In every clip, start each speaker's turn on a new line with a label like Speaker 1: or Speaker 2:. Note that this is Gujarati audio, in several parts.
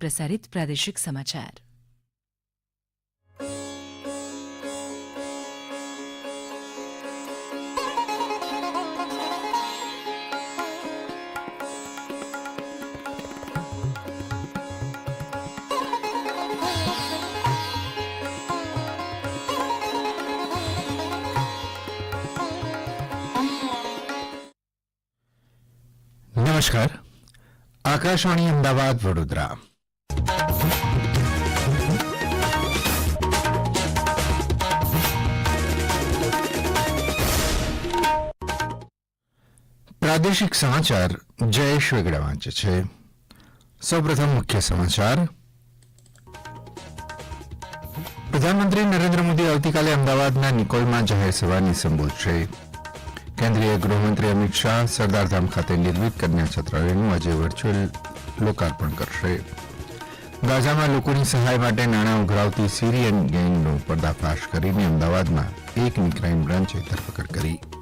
Speaker 1: પ્રસારિત પ્રાદેશિક સમાચાર
Speaker 2: નમસ્કાર આકાશવાણી અમદાવાદ વડોદરા પ્રાદેશિક સમાચાર જયેશ વેગડા વાંચે છે સૌપ્રથમ મુખ્ય સમાચાર પ્રધાનમંત્રી નરેન્દ્ર મોદી આવતીકાલે અમદાવાદના નિકોલમાં જાહેરસભાને સંબોધશે કેન્દ્રીય ગૃહમંત્રી અમિત શાહ સરદારધામ ખાતે નિર્મિત કન્યા છાત્રાલયનું આજે વર્ચ્યુઅલ લોકાર્પણ કરશે ગાઝામાં લોકોની સહાય માટે નાણાં ઉઘરાવતી સીરિયન ગેંગનો પર્દાફાશ કરીને અમદાવાદમાં એકની ક્રાઇમ બ્રાન્ચે ધરપકડ કરી છે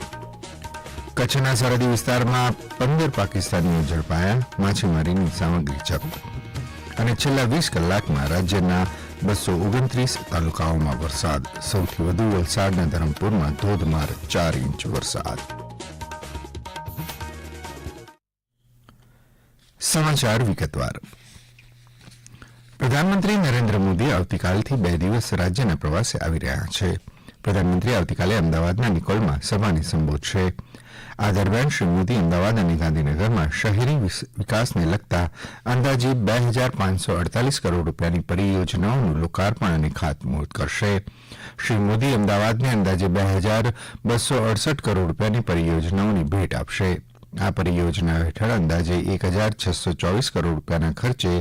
Speaker 2: કચ્છના સરહદી વિસ્તારમાં પંદર પાકિસ્તાનીઓ ઝડપાયા માછીમારીની સામગ્રી જપ્ત અને છેલ્લા વીસ કલાકમાં રાજ્યના બસો ઓગણત્રીસ તાલુકાઓમાં વરસાદ સૌથી વધુ વલસાડના ધરમપુરમાં ધોધમાર ચાર ઇંચ વરસાદ સમાચાર વિગતવાર પ્રધાનમંત્રી નરેન્દ્ર મોદી આવતીકાલથી બે દિવસ રાજ્યના પ્રવાસે આવી રહ્યા છે પ્રધાનમંત્રી આવતીકાલે અમદાવાદના નિકોલમાં સભાને સંબોધશે આ દરમિયાન શ્રી મોદી અમદાવાદ અને ગાંધીનગરમાં શહેરી વિકાસને લગતા અંદાજે બે હજાર પાંચસો અડતાલીસ કરોડ રૂપિયાની પરિયોજનાઓનું લોકાર્પણ અને ખાતમુહૂર્ત કરશે શ્રી મોદી અમદાવાદને અંદાજે બે હજાર બસો અડસઠ કરોડ રૂપિયાની પરિયોજનાઓની ભેટ આપશે આ પરિયોજના હેઠળ અંદાજે એક હજાર છસો ચોવીસ કરોડ રૂપિયાના ખર્ચે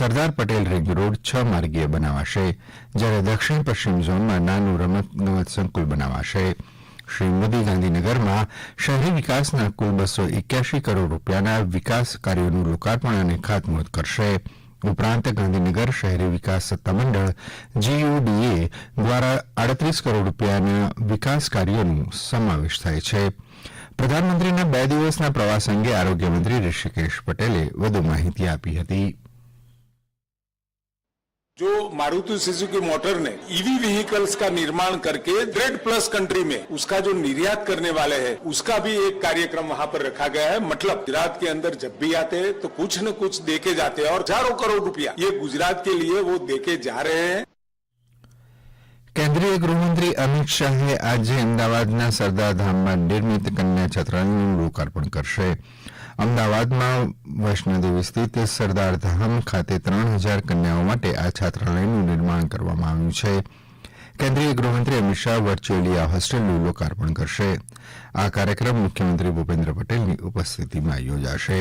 Speaker 2: સરદાર પટેલ રિંગ રોડ છ માર્ગીય બનાવાશે જ્યારે દક્ષિણ પશ્ચિમ ઝોનમાં નાનું રમતગમત સંકુલ બનાવાશે શ્રી મોદી ગાંધીનગરમાં શહેરી વિકાસના કુલ બસો એક્યાસી કરોડ રૂપિયાના વિકાસ કાર્યોનું લોકાર્પણ અને ખાતમુહૂર્ત કરશે ઉપરાંત ગાંધીનગર શહેરી વિકાસ સત્તામંડળ જીયુડીએ દ્વારા આડત્રીસ કરોડ રૂપિયાના વિકાસ કાર્યોનો સમાવેશ થાય છે પ્રધાનમંત્રીના બે દિવસના પ્રવાસ અંગે આરોગ્યમંત્રી ઋષિકેશ પટેલે વધુ માહિતી આપી હતીં
Speaker 3: जो मारुति के मोटर ने ईवी e व्हीकल्स का निर्माण करके ग्रेड प्लस कंट्री में उसका जो निर्यात करने वाले हैं उसका भी एक कार्यक्रम वहां पर रखा गया है मतलब गुजरात के अंदर जब भी आते हैं तो कुछ न कुछ देके जाते हैं और हजारों करोड़ रुपया ये गुजरात के लिए वो देके जा रहे हैं
Speaker 2: કેન્દ્રીય ગૃહમંત્રી અમિત શાહે આજે અમદાવાદના સરદારધામમાં નિર્મિત કન્યા છાત્રાલયનું લોકાર્પણ કરશે અમદાવાદમાં વૈષ્ણોદેવી સ્થિત સરદારધામ ખાતે ત્રણ હજાર કન્યાઓ માટે આ છાત્રાલયનું નિર્માણ કરવામાં આવ્યું છે કેન્દ્રીય ગૃહમંત્રી અમિત શાહ વર્ચ્યુઅલી આ હોસ્ટેલનું લોકાર્પણ કરશે આ કાર્યક્રમ મુખ્યમંત્રી ભૂપેન્દ્ર પટેલની ઉપસ્થિતિમાં યોજાશે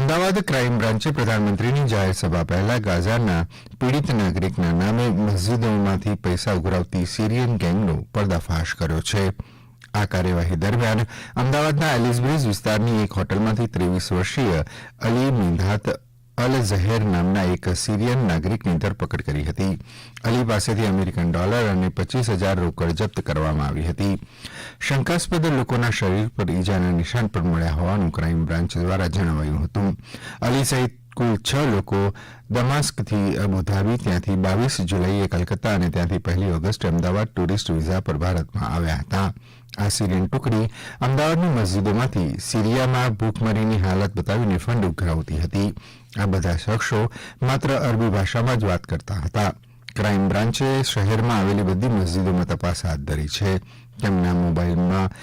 Speaker 2: અમદાવાદ ક્રાઇમ બ્રાન્ચે પ્રધાનમંત્રીની જાહેર સભા પહેલા ગાઝાના પીડિત નાગરિકના નામે મસ્જિદોમાંથી પૈસા ઉઘરાવતી સીરિયન ગેંગનો પર્દાફાશ કર્યો છિ આ કાર્યવાહી દરમિયાન અમદાવાદના એલિસબ્રિજ વિસ્તારની એક હોટલમાંથી ત્રેવીસ વર્ષીય અલી મિધાત અલ ઝહેર નામના એક સીરીયન નાગરિકની ધરપકડ કરી હતી અલી પાસેથી અમેરિકન ડોલર અને પચીસ હજાર રોકડ જપ્ત કરવામાં આવી હતી શંકાસ્પદ લોકોના શરીર પર ઇજાના નિશાન પણ મળ્યા હોવાનું ક્રાઇમ બ્રાન્ચ દ્વારા જણાવાયું હતું અલી સહિત કુલ છ લોકો દમાસ્કથી અબુધાબી ત્યાંથી બાવીસ જુલાઈએ કલકત્તા અને ત્યાંથી પહેલી ઓગસ્ટે અમદાવાદ ટુરિસ્ટ વિઝા પર ભારતમાં આવ્યા હતાં આ સિરિયન ટુકડી અમદાવાદની મસ્જિદોમાંથી સીરિયામાં ભૂખમરીની હાલત બતાવીને ફંડ ઉઘરાવતી હતી આ બધા શખ્સો માત્ર અરબી ભાષામાં જ વાત કરતા હતા ક્રાઇમ બ્રાન્ચે શહેરમાં આવેલી બધી મસ્જિદોમાં તપાસ હાથ ધરી છે તેમના મોબાઇલમાં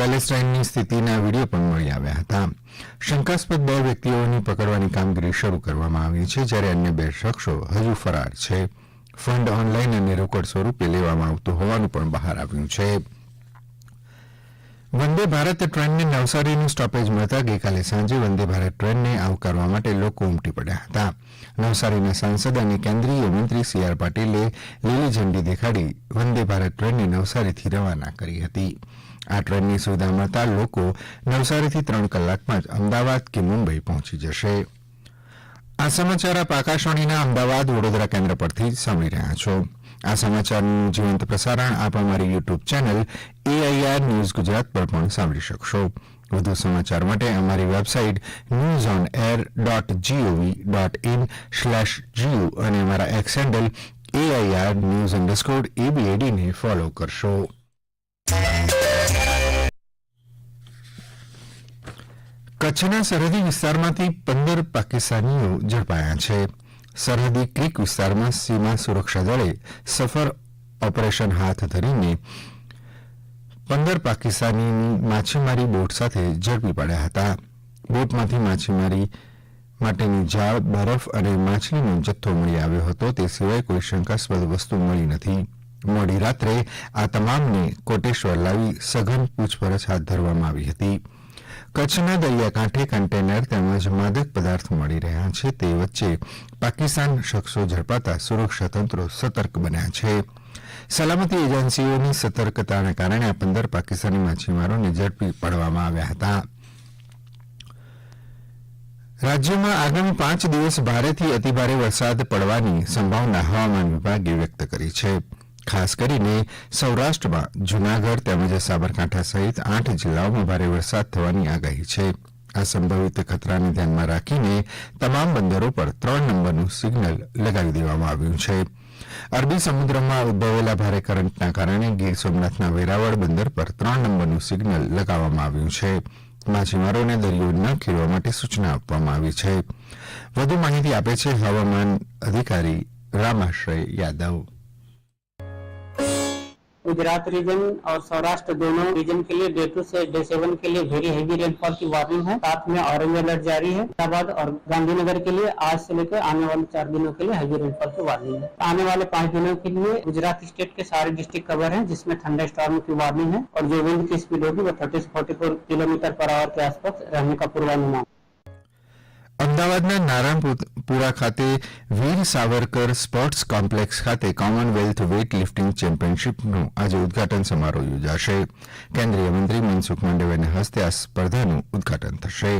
Speaker 2: પેલેસ્ટાઇનની સ્થિતિના વિડીયો પણ મળી આવ્યા હતા શંકાસ્પદ બે વ્યક્તિઓની પકડવાની કામગીરી શરૂ કરવામાં આવી છે જ્યારે અન્ય બે શખ્સો હજુ ફરાર છે ફંડ ઓનલાઇન અને રોકડ સ્વરૂપે લેવામાં આવતું હોવાનું પણ બહાર આવ્યું છે વંદે ભારત ટ્રેનને નવસારીનું સ્ટોપેજ મળતા ગઇકાલે સાંજે વંદે ભારત ટ્રેનને આવકારવા માટે લોકો ઉમટી પડ્યા હતા નવસારીના સાંસદ અને કેન્દ્રીય મંત્રી સી આર પાટીલે લીલી ઝંડી દેખાડી વંદે ભારત ટ્રેનને નવસારીથી રવાના કરી હતી આ ટ્રેનની સુવિધા મળતા લોકો નવસારીથી ત્રણ કલાકમાં જ અમદાવાદ કે મુંબઈ પહોંચી જશે આ સમાચાર આપ આકાશવાણીના અમદાવાદ વડોદરા કેન્દ્ર પરથી સાંભળી રહ્યા છો આ સમાચારનું જીવંત પ્રસારણ આપ અમારી YouTube channel AIR news Gujarat પર પણ સાંભળી શકશો વધુ સમાચાર માટે અમારી website news on air dot GOV dot IN slash GO અને અમારા X handle AIR news underscore એબીએડીને ફોલો કરશો કચ્છના સરહદી વિસ્તારમાંથી પંદર પાકિસ્તાનીઓ ઝડપાયા છિં સરહદી ક્રીક વિસ્તારમાં સીમા સુરક્ષા દળે સફળ ઓપરેશન હાથ ધરીને પંદર પાકિસ્તાનીને માછીમારી બોટ સાથે ઝડપી પાડ્યા હતા બોટમાંથી માછીમારી માટેની જાળ બરફ અને માછલીનો જથ્થો મળી આવ્યો હતો તે સિવાય કોઈ શંકાસ્પદ વસ્તુ મળી નથી મોડી રાત્રે આ તમામને કોટેશ્વર લાવી સઘન પૂછપરછ હાથ ધરવામાં આવી હતી કચ્છના દરિયાકાંઠે કન્ટેનર તેમજ માદક પદાર્થ મળી રહ્યા છે તે વચ્ચે પાકિસ્તાન શખ્સો ઝડપાતા સુરક્ષા સતર્ક બન્યા છે સલામતી એજન્સીઓની સતર્કતાને કારણે આ પંદર પાકિસ્તાની માછીમારોને ઝડપી પાડવામાં આવ્યા હતા રાજ્યમાં આગામી પાંચ દિવસ ભારેથી અતિભારે વરસાદ પડવાની સંભાવના હવામાન વિભાગે વ્યક્ત કરી છિ ખાસ કરીને સૌરાષ્ટ્રમાં જૂનાગઢ તેમજ સાબરકાંઠા સહિત આઠ જિલ્લાઓમાં ભારે વરસાદ થવાની આગાહી છે આ સંભવિત ખતરાને ધ્યાનમાં રાખીને તમામ બંદરો પર ત્રણ નંબરનું સિઝ્નલ લગાવી દેવામાં આવ્યું છે અરબી સમુદ્રમાં ઉદભવેલા ભારે કરંટના કારણે ગીર સોમનાથના વેરાવળ બંદર પર ત્રણ નંબરનું સિઝ્નલ લગાવવામાં આવ્યું છે માછીમારોને દરિયો ન ખેડવા માટે સૂચના આપવામાં આવી છે વધુ માહિતી આપે છે હવામાન અધિકારી રામાશ્રય યાદવ
Speaker 4: गुजरात रीजन और सौराष्ट्र दोनों रीजन के लिए डे टू से डे सेवन के लिए वेरी हेवी रेनफॉल की वार्निंग है साथ में ऑरेंज अलर्ट जारी है अहमदाबाद और गांधीनगर के लिए आज से लेकर आने वाले चार दिनों के लिए हेवी रेनफॉल की वार्निंग है आने वाले पांच दिनों के लिए गुजरात स्टेट के सारे डिस्ट्रिक्ट कवर है जिसमें ठंडा स्टॉर्म की वार्निंग है और जो विंड की स्पीड होगी वो थर्टी से फोर्टी किलोमीटर पर आवर के आसपास रहने का पूर्वानुमान
Speaker 2: અમદાવાદના નારણપુરા ખાતે વીર સાવરકર સ્પોર્ટ્સ કોમ્પ્લેક્ષ ખાતે કોમનવેલ્થ વેઇટ લિફટીંગ ચેમ્પિયનશીપનો આજે ઉદઘાટન સમારોહ યોજાશે કેન્દ્રીય મંત્રી મનસુખ માંડવીયાના હસ્તે આ સ્પર્ધાનું ઉદઘાટન થશે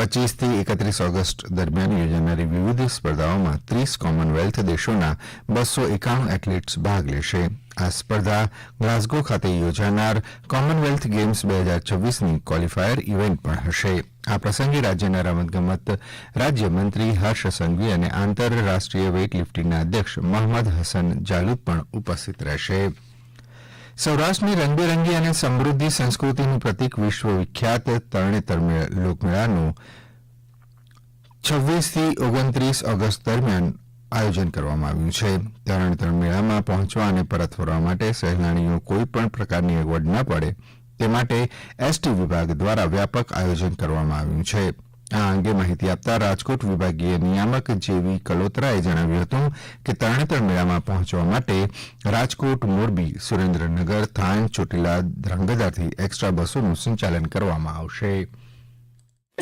Speaker 2: રપથી એકત્રીસ ઓગસ્ટ દરમિયાન યોજાનારી વિવિધ સ્પર્ધાઓમાં ત્રીસ કોમનવેલ્થ દેશોના બસો એકાણું એથ્લેટ્સ ભાગ લેશે આ સ્પર્ધા ગ્લાસગો ખાતે યોજાનાર કોમનવેલ્થ ગેમ્સ બે હજાર છવ્વીસની ક્વોલિફાયર ઇવેન્ટ પણ હશે આ પ્રસંગે રાજ્યના રમતગમત રાજ્યમંત્રી હર્ષ સંઘવી અને આંતરરાષ્ટ્રીય વેઇટ લિફ્ટીંગના અધ્યક્ષ મહંમદ હસન જાલુદ પણ ઉપસ્થિત રહેશે સૌરાષ્ટ્રની રંગબેરંગી અને સમૃદ્ધ સંસ્કૃતિનું પ્રતિક વિશ્વ વિખ્યાત તરણેતર લોકમેળાનું છવ્વીસથી ઓગણત્રીસ ઓગસ્ટ દરમિયાન આયોજન કરવામાં આવ્યું છે તરણેતર મેળામાં પહોંચવા અને પરત ફરવા માટે સહેલાણીઓ કોઇપણ પ્રકારની અગવડ ન પડે તે માટે એસટી વિભાગ દ્વારા વ્યાપક આયોજન કરવામાં આવ્યું છિં આ અંગે માહિતી આપતા રાજકોટ વિભાગીય નિયામક જે વી કલોત્રાએ જણાવ્યું હતું કે તરણેતર મેળામાં પહોંચવા માટે રાજકોટ મોરબી સુરેન્દ્રનગર થાન ચોટીલા ધ્રાંગધ્રાથી એકસ્ટ્રા બસોનું સંચાલન કરવામાં આવશે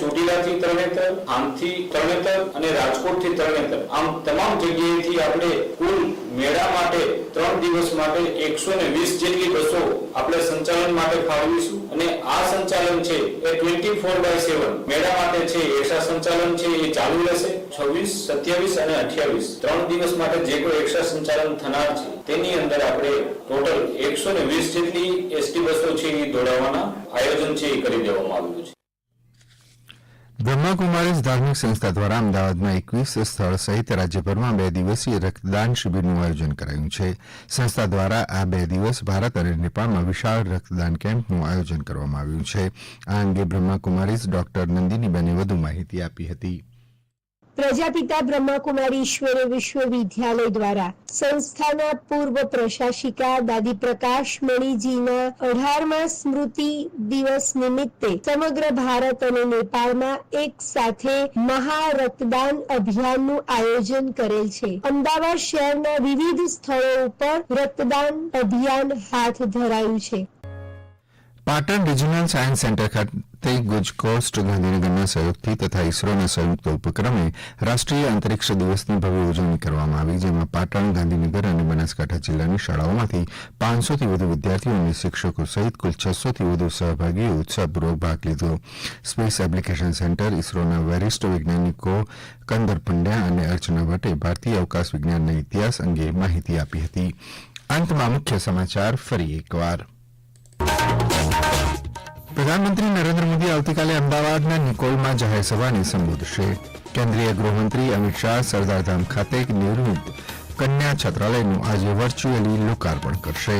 Speaker 5: ચોટીલાથી તરણેતર આમથી તરણેતર અને રાજકોટથી તરણેતર આમ તમામ જગ્યાએથી આપણે કુલ મેળા માટે ત્રણ દિવસ માટે એકસો ને વીસ જેટલી બસો આપણે સંચાલન માટે ફાળવીશું અને આ સંચાલન છે એ ટ્વેન્ટી ફોર બાય સેવન મેળા માટે છે એક્સા સંચાલન છે એ ચાલુ રહેશે છવ્વીસ સત્યાવીસ અને અઠ્યાવીસ ત્રણ દિવસ માટે જે કોઈ એક્સા સંચાલન થનાર છે તેની અંદર આપણે ટોટલ એકસો ને વીસ જેટલી એસટી બસો છે એ દોડાવવાના આયોજન છે એ કરી દેવામાં આવ્યું છે
Speaker 2: બ્રહ્માકુમારીઝ ધાર્મિક સંસ્થા દ્વારા અમદાવાદમાં એકવીસ સ્થળ સહિત રાજ્યભરમાં બે દિવસીય રક્તદાન શિબિરનું આયોજન કરાયું છે સંસ્થા દ્વારા આ બે દિવસ ભારત અને નેપાળમાં વિશાળ રક્તદાન કેમ્પનું આયોજન કરવામાં આવ્યું છે આ અંગે બ્રહ્માકુમારીઝ ડોક્ટર નંદિનીબેને વધુ માહિતી આપી હતી
Speaker 6: પ્રજાપિતા બ્રહ્માકુમારીશ્વર વિશ્વવિદ્યાલય દ્વારા સંસ્થાના પૂર્વ પ્રશાસિકા દાદી પ્રકાશ મણીજીના અઢારમા સ્મૃતિ દિવસ નિમિત્તે સમગ્ર ભારત અને નેપાળમાં એક સાથે મહારક્તદાન અભિયાનનું આયોજન કરેલ છે અમદાવાદ શહેરના વિવિધ સ્થળો ઉપર રક્તદાન અભિયાન હાથ ધરાયું છે
Speaker 2: પાટણ રીજીયોનલ સાયન્સ સેન્ટર ખાતે ગુજકોસ્ટ ગાંધીનગરના સહયોગથી તથા ઇસરોના સંયુક્ત ઉપક્રમે રાષ્ટ્રીય અંતરિક્ષ દિવસની ભવ્ય ઉજવણી કરવામાં આવી જેમાં પાટણ ગાંધીનગર અને બનાસકાંઠા જિલ્લાની શાળાઓમાંથી પાંચસોથી વધુ વિદ્યાર્થીઓ અને શિક્ષકો સહિત કુલ છસોથી વધુ સહભાગીએ ઉત્સાહપૂર્વક ભાગ લીધો સ્પેસ એપ્લિકેશન સેન્ટર ઇસરોના વરિષ્ઠ વૈજ્ઞાનિકો કંદર પંડ્યા અને અર્ચના ભટ્ટે ભારતીય અવકાશ વિજ્ઞાનના ઇતિહાસ અંગે માહિતી આપી હતી અંતમાં મુખ્ય સમાચાર ફરી એકવાર પ્રધાનમંત્રી નરેન્દ્ર મોદી આવતીકાલે અમદાવાદના નિકોલમાં જાહેરસભાને સંબોધશે કેન્દ્રીય ગૃહમંત્રી અમિત શાહ સરદારધામ ખાતે નિર્મિત કન્યા છાત્રાલયનું આજે વર્ચ્યુઅલી લોકાર્પણ કરશે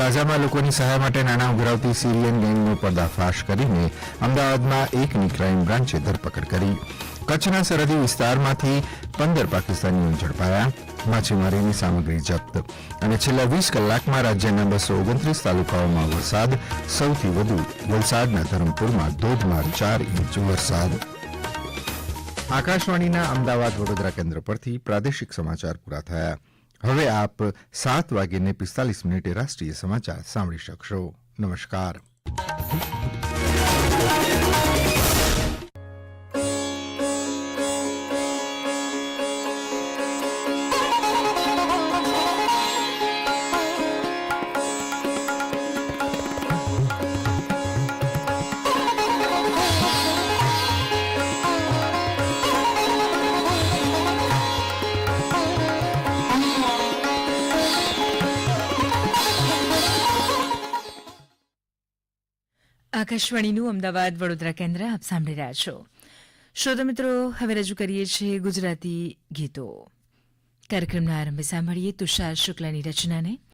Speaker 2: ગાઝામાં લોકોની સહાય માટે નાણાં ઉઘરાવતી સીરિયન ગેંગનો પર્દાફાશ કરીને અમદાવાદમાં એકની ક્રાઇમ બ્રાન્ચે ધરપકડ કરી છે કચ્છના સરહદી વિસ્તારમાંથી પંદર પાકિસ્તાનીઓ ઝડપાયા માછીમારીની સામગ્રી જપ્ત અને છેલ્લા વીસ કલાકમાં રાજ્યના બસો ઓગણત્રીસ તાલુકાઓમાં વરસાદ સૌથી વધુ વલસાડના ધરમપુરમાં ધોધમાર ચાર ઇંચ વરસાદ આકાશવાણીના અમદાવાદ વડોદરા કેન્દ્ર પરથી પ્રાદેશિક સમાચાર પૂરા થયા હવે આપ સાત વાગીને પિસ્તાલીસ મિનિટે રાષ્ટ્રીય સમાચાર સાંભળી શકશો નમસ્કાર
Speaker 1: આકાશવાણીનું અમદાવાદ વડોદરા કેન્દ્ર આપ સાંભળી રહ્યા છો શ્રોતા મિત્રો હવે રજૂ કરીએ છીએ ગુજરાતી ગીતો કાર્યક્રમના આરંભે સાંભળીએ તુષાર શુક્લાની રચનાને